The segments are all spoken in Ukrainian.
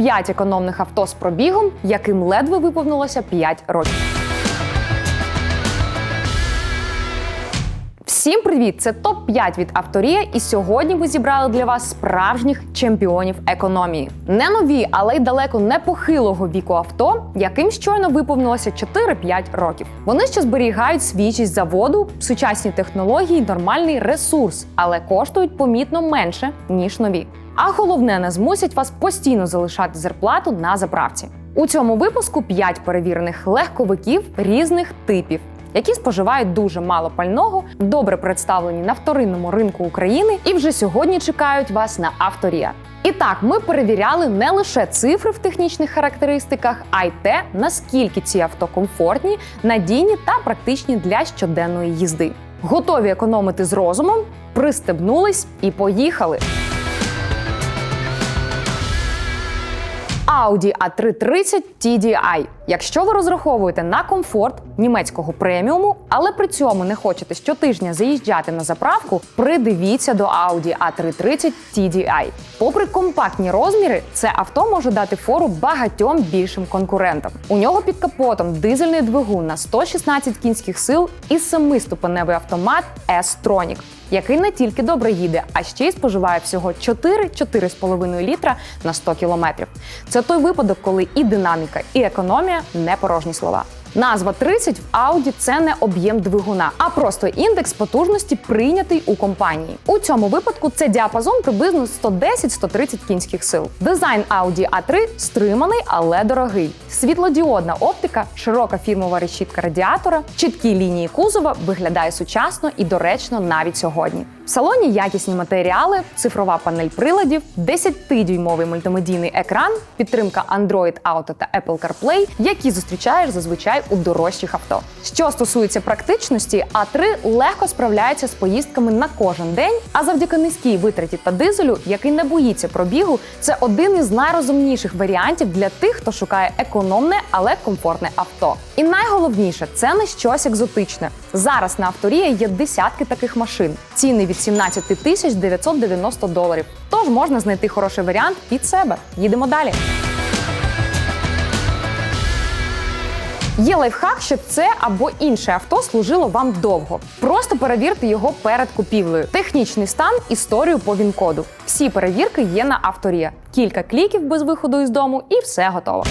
топ-5 економних авто з пробігом, яким ледве виповнилося 5 років. Всім привіт! Це топ 5 від Авторія, і сьогодні ми зібрали для вас справжніх чемпіонів економії. Не нові, але й далеко не похилого віку авто, яким щойно виповнилося 4-5 років. Вони ще зберігають свіжість заводу, сучасні технології, нормальний ресурс, але коштують помітно менше ніж нові. А головне, не змусять вас постійно залишати зарплату на заправці. У цьому випуску 5 перевірених легковиків різних типів які споживають дуже мало пального, добре представлені на вторинному ринку України і вже сьогодні чекають вас на авторія. І так, ми перевіряли не лише цифри в технічних характеристиках, а й те, наскільки ці авто комфортні, надійні та практичні для щоденної їзди. Готові економити з розумом, пристебнулись і поїхали. Audi A330 TDI. Якщо ви розраховуєте на комфорт німецького преміуму, але при цьому не хочете щотижня заїжджати на заправку, придивіться до Audi A330 TDI. Попри компактні розміри, це авто може дати фору багатьом більшим конкурентам. У нього під капотом дизельний двигун на 116 кінських сил і семиступеневий автомат S-Tronic який не тільки добре їде, а ще й споживає всього 4-4,5 літра на 100 кілометрів. Це той випадок, коли і динаміка, і економія не порожні слова. Назва 30 в Audi – це не об'єм двигуна, а просто індекс потужності прийнятий у компанії. У цьому випадку це діапазон приблизно 110-130 кінських сил. Дизайн Audi A3 стриманий, але дорогий. Світлодіодна оптика, широка фірмова решітка радіатора, чіткі лінії кузова виглядає сучасно і доречно навіть сьогодні. В салоні якісні матеріали, цифрова панель приладів, 10-дюймовий мультимедійний екран, підтримка Android Auto та Apple CarPlay, які зустрічаєш зазвичай у дорожчих авто. Що стосується практичності, А3 легко справляється з поїздками на кожен день, а завдяки низькій витраті та дизелю, який не боїться пробігу, це один із найрозумніших варіантів для тих, хто шукає економне, але комфортне авто. І найголовніше це не щось екзотичне. Зараз на авторія є десятки таких машин. Ціни від 17 тисяч 990 доларів. Тож можна знайти хороший варіант під себе. Їдемо далі. Є лайфхак, щоб це або інше авто служило вам довго. Просто перевірте його перед купівлею. Технічний стан, історію по він-коду. Всі перевірки є на авторія. Кілька кліків без виходу із дому, і все готово.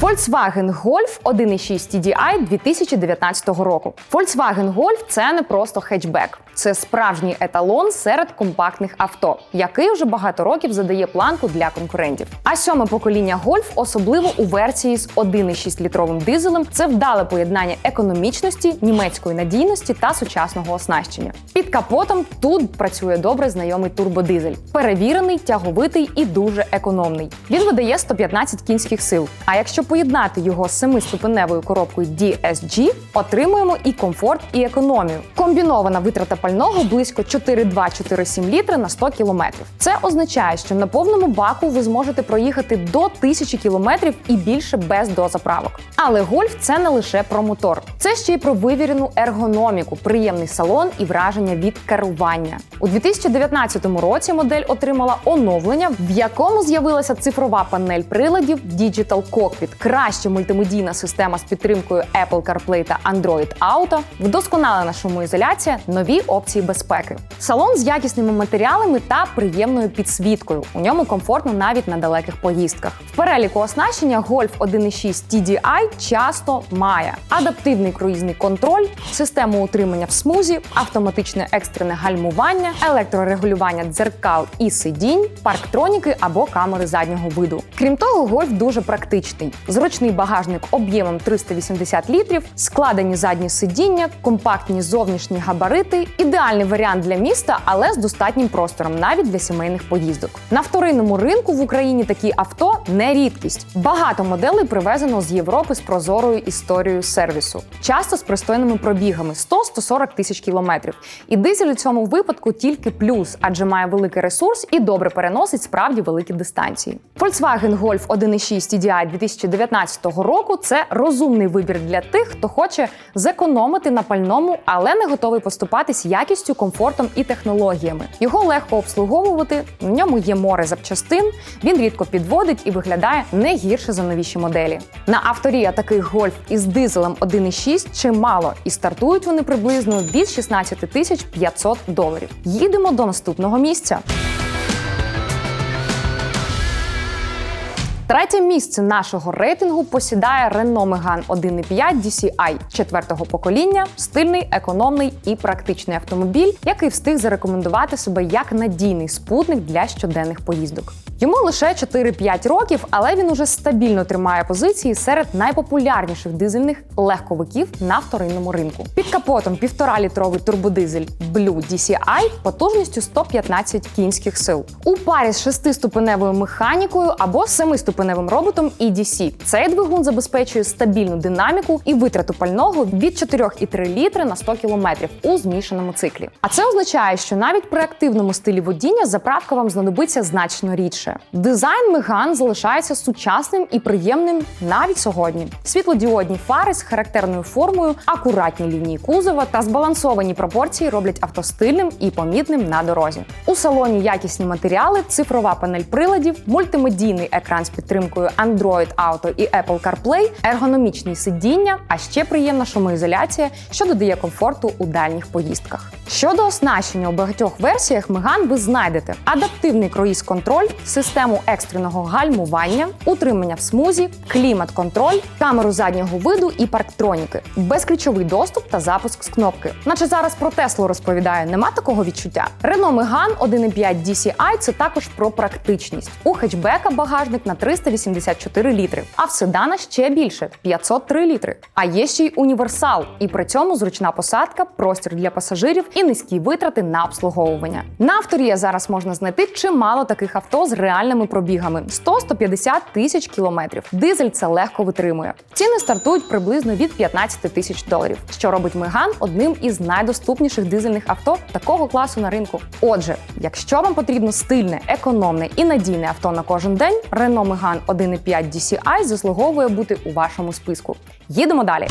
Volkswagen Golf 1.6 TDI 2019 року. Volkswagen Golf – це не просто хетчбек, це справжній еталон серед компактних авто, який вже багато років задає планку для конкурентів. А сьоме покоління Golf, особливо у версії з 1.6 літровим дизелем, це вдале поєднання економічності, німецької надійності та сучасного оснащення. Під капотом тут працює добре знайомий турбодизель, перевірений, тяговитий і дуже економний. Він видає 115 кінських сил. А якщо поєднати його з семиступеневою коробкою DSG, отримуємо і комфорт, і економію. Комбінована витрата пального близько 4,2-4,7 літри на 100 кілометрів. Це означає, що на повному баку ви зможете проїхати до 1000 кілометрів і більше без дозаправок. Але гольф це не лише про мотор, це ще й про вивірену ергономіку, приємний салон і враження від керування. У 2019 році модель отримала оновлення, в якому з'явилася цифрова панель приладів Digital Cockpit, краща мультимедійна система з підтримкою Apple CarPlay та Android Auto, вдосконалена шумоізоляція, нові опції безпеки. Салон з якісними матеріалами та приємною підсвіткою. У ньому комфортно навіть на далеких поїздках. В переліку оснащення Golf 1.6 TDI часто має адаптивний круїзний контроль, систему утримання в смузі, автоматичне екстрене гальмування, електрорегулювання дзеркал і сидінь, парктроніки або камери заднього виду. Крім того, Golf дуже практичний. Зручний багажник об'ємом 380 літрів, складені задні сидіння, компактні зовнішні габарити ідеальний варіант для міста, але з достатнім простором, навіть для сімейних поїздок. На вторинному ринку в Україні такі авто не рідкість. Багато моделей привезено з Європи з прозорою історією сервісу, часто з пристойними пробігами 100-140 тисяч кілометрів. І дизель у цьому випадку тільки плюс, адже має великий ресурс і добре переносить справді великі дистанції. Volkswagen Golf 1.6 TDI 2019 року це розумний вибір для тих, хто хоче зекономити на пальному, але не готовий поступатись якістю, комфортом і технологіями. Його легко обслуговувати, в ньому є море запчастин, він рідко підводить і виглядає не гірше за новіші моделі. На авторія таких Golf із дизелем 1.6 чимало, і стартують вони приблизно від 16 тисяч 500 доларів. Їдемо до наступного місця. Третє місце нашого рейтингу посідає Renault Megane 1.5 DCI четвертого покоління, стильний, економний і практичний автомобіль, який встиг зарекомендувати себе як надійний спутник для щоденних поїздок. Йому лише 4-5 років, але він уже стабільно тримає позиції серед найпопулярніших дизельних легковиків на вторинному ринку. Під капотом 1,5-літровий турбодизель Blue DCI потужністю 115 кінських сил. У парі з 6-ступеневою механікою або 7-ступеневим роботом EDC. Цей двигун забезпечує стабільну динаміку і витрату пального від 4,3 літри на 100 км у змішаному циклі. А це означає, що навіть при активному стилі водіння заправка вам знадобиться значно рідше. Дизайн Меган залишається сучасним і приємним навіть сьогодні. Світлодіодні фари з характерною формою, акуратні лінії кузова та збалансовані пропорції роблять авто стильним і помітним на дорозі. У салоні якісні матеріали, цифрова панель приладів, мультимедійний екран з підтримкою Android Auto і Apple CarPlay, ергономічні сидіння, а ще приємна шумоізоляція, що додає комфорту у дальніх поїздках. Щодо оснащення у багатьох версіях Меган ви знайдете адаптивний круїз-контроль, систему екстреного гальмування, утримання в смузі, клімат-контроль, камеру заднього виду і парктроніки, безключовий доступ та запуск з кнопки. Наче зараз про Теслу розповідаю, нема такого відчуття. Renault Megane 1.5 DCI – це також про практичність. У хетчбека багажник на 384 літри, а в седана ще більше 503 літри. А є ще й універсал, і при цьому зручна посадка, простір для пасажирів і низькі витрати на обслуговування. На авторія зараз можна знайти чимало таких авто з реальними пробігами 100-150 тисяч кілометрів. Дизель це легко витримує. Ціни стартують приблизно від 15 тисяч доларів, що робить Меган одним із найдоступніших дизельних авто такого класу на ринку. Отже, якщо вам потрібно стильне, економне і надійне авто на кожен день, Renault Megane 1.5 DCI заслуговує бути у вашому списку. Їдемо далі.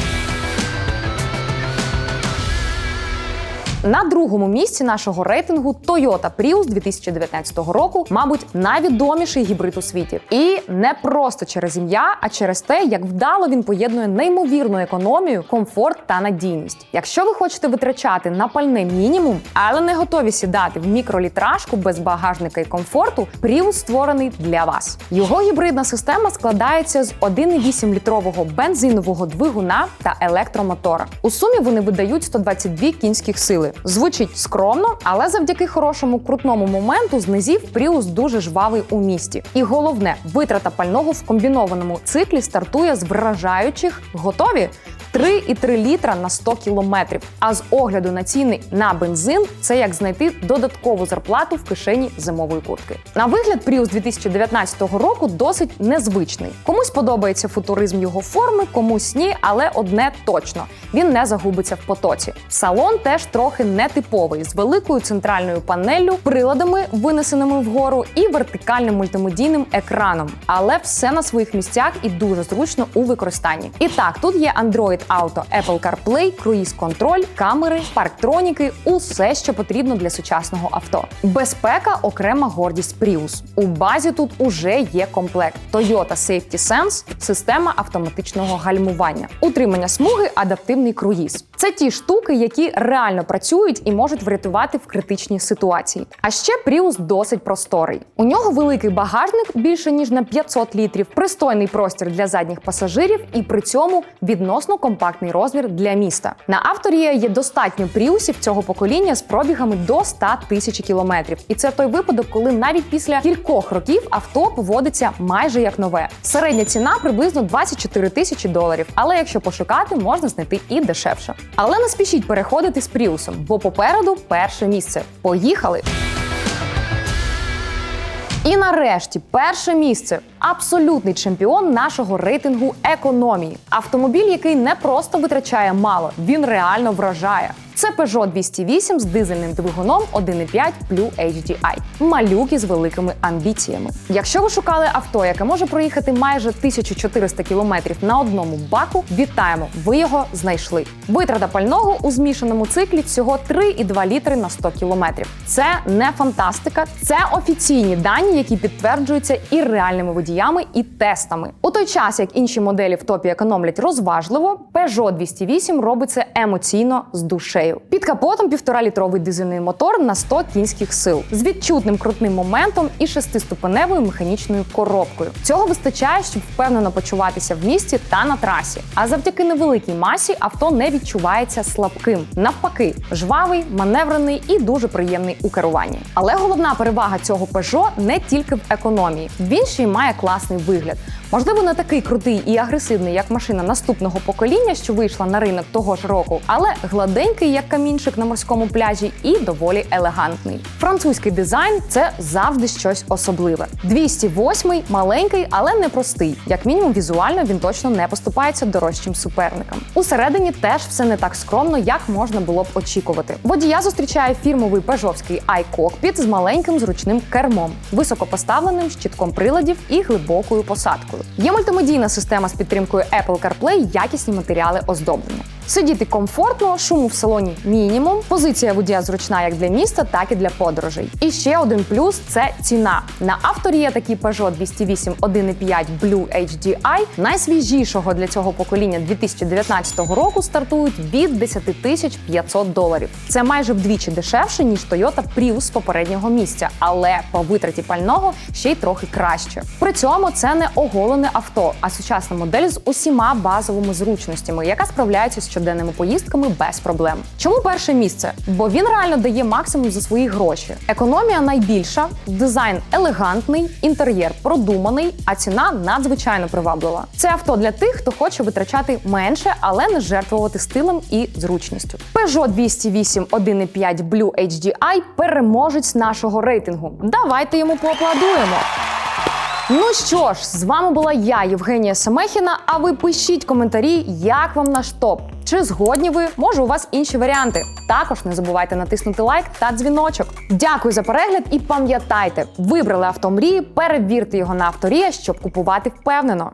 На другому місці нашого рейтингу Toyota Prius 2019 року, мабуть, найвідоміший гібрид у світі. І не просто через ім'я, а через те, як вдало він поєднує неймовірну економію, комфорт та надійність. Якщо ви хочете витрачати на пальне мінімум, але не готові сідати в мікролітражку без багажника і комфорту, Prius створений для вас. Його гібридна система складається з 1,8-літрового бензинового двигуна та електромотора. У сумі вони видають 122 кінських сили. Звучить скромно, але завдяки хорошому крутному моменту з низів Prius дуже жвавий у місті. І головне, витрата пального в комбінованому циклі стартує з вражаючих готові 3,3 літра на 100 кілометрів. А з огляду на ціни на бензин це як знайти додаткову зарплату в кишені зимової куртки. На вигляд Prius 2019 року досить незвичний. Комусь подобається футуризм його форми, комусь ні, але одне точно він не загубиться в потоці. Салон теж трохи нетиповий з великою центральною панеллю, приладами, винесеними вгору, і вертикальним мультимедійним екраном. Але все на своїх місцях і дуже зручно у використанні. І так, тут є Android Auto, Apple CarPlay, круїз-контроль, камери, парктроніки усе, що потрібно для сучасного авто. Безпека окрема гордість Prius. У базі тут уже є комплект Toyota Safety Sense, система автоматичного гальмування, утримання смуги, адаптивний круїз. Це ті штуки, які реально працюють і можуть врятувати в критичній ситуації. А ще Prius досить просторий. У нього великий багажник більше ніж на 500 літрів, пристойний простір для задніх пасажирів і при цьому відносно компактний компактний розмір для міста. На авторія є достатньо пріусів цього покоління з пробігами до 100 тисяч кілометрів. І це той випадок, коли навіть після кількох років авто поводиться майже як нове. Середня ціна приблизно 24 тисячі доларів. Але якщо пошукати, можна знайти і дешевше. Але не спішіть переходити з пріусом, бо попереду перше місце. Поїхали! І нарешті перше місце абсолютний чемпіон нашого рейтингу економії. Автомобіль, який не просто витрачає мало, він реально вражає. Це Peugeot 208 з дизельним двигуном 1.5 Blue HDI. Малюк із великими амбіціями. Якщо ви шукали авто, яке може проїхати майже 1400 кілометрів на одному баку, вітаємо! Ви його знайшли. Витрата пального у змішаному циклі всього 3,2 літри на 100 кілометрів. Це не фантастика, це офіційні дані, які підтверджуються і реальними водіями, і тестами. У той час, як інші моделі в топі економлять розважливо, Peugeot 208 робить це емоційно з душею. Під капотом півтора-літровий дизельний мотор на 100 кінських сил з відчутним крутним моментом і шестиступеневою механічною коробкою. Цього вистачає, щоб впевнено почуватися в місті та на трасі. А завдяки невеликій масі авто не відчувається слабким. Навпаки, жвавий, маневрений і дуже приємний у керуванні. Але головна перевага цього Peugeot не тільки в економії. Він ще й має класний вигляд. Можливо, не такий крутий і агресивний, як машина наступного покоління, що вийшла на ринок того ж року, але гладенький, як камінчик на морському пляжі, і доволі елегантний. Французький дизайн це завжди щось особливе. 208 маленький, але не простий. Як мінімум, візуально він точно не поступається дорожчим суперникам. Усередині теж все не так скромно, як можна було б очікувати. Водія зустрічає фірмовий пежовський iCockpit з маленьким зручним кермом, високопоставленим щитком приладів і глибокою посадкою. Є мультимедійна система з підтримкою Apple CarPlay, якісні матеріали оздоблення. Сидіти комфортно, шуму в салоні мінімум. Позиція водія зручна як для міста, так і для подорожей. І ще один плюс це ціна. На авторі є такі Peugeot 208 1.5 Blue HDI, найсвіжішого для цього покоління 2019 року стартують від 10 тисяч 500 доларів. Це майже вдвічі дешевше ніж Toyota Prius попереднього місця, але по витраті пального ще й трохи краще. При цьому це не оголене авто, а сучасна модель з усіма базовими зручностями, яка справляється з щоденними поїздками без проблем. Чому перше місце? Бо він реально дає максимум за свої гроші. Економія найбільша, дизайн елегантний, інтер'єр продуманий, а ціна надзвичайно приваблива. Це авто для тих, хто хоче витрачати менше, але не жертвувати стилем і зручністю. Peugeot 208 1.5 Blue HDI – переможець нашого рейтингу. Давайте йому поаплодуємо. Ну що ж, з вами була я, Євгенія Семехіна. А ви пишіть коментарі, як вам наш топ. Чи згодні ви? Може, у вас інші варіанти? Також не забувайте натиснути лайк та дзвіночок. Дякую за перегляд і пам'ятайте, вибрали авто мрії, перевірте його на авторія, щоб купувати впевнено.